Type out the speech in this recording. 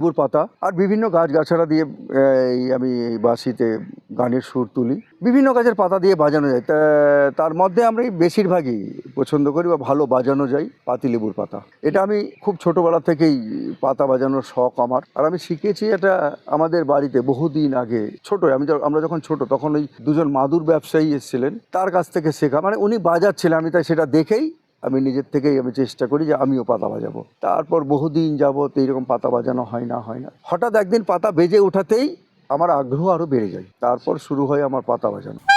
গুড় পাতা আর বিভিন্ন গাছগাছড়া দিয়ে এই, আমি এই বাঁশিতে গানের সুর তুলি। বিভিন্ন গাছের পাতা দিয়ে বাজানো যায়। তার মধ্যে আমি বেশিরভাগই পছন্দ করি বা ভালো বাজানো যায় পাতিলেবুর পাতা। এটা আমি খুব ছোটোবেলা থেকেই পাতা বাজানোর শখ আমার। আর আমি শিখেছি এটা আমাদের বাড়িতে বহুদিন আগে। ছোট আমি আমরা যখন ছোট তখন ওই দুজন মাদুর ব্যবসায়ী এসেছিলেন। তার কাছ থেকে শেখা। মানে উনি বাজাচ্ছিলেন আমি তাই সেটা দেখেই আমি নিজের থেকেই আমি চেষ্টা করি যে আমিও পাতা বাজাবো। তারপর বহুদিন যাব তো এইরকম পাতা বাজানো হয় না হয় না। হঠাৎ একদিন পাতা বেজে ওঠাতেই আমার আগ্রহ আরও বেড়ে যায়। তারপর শুরু হয় আমার পাতা বাজানো।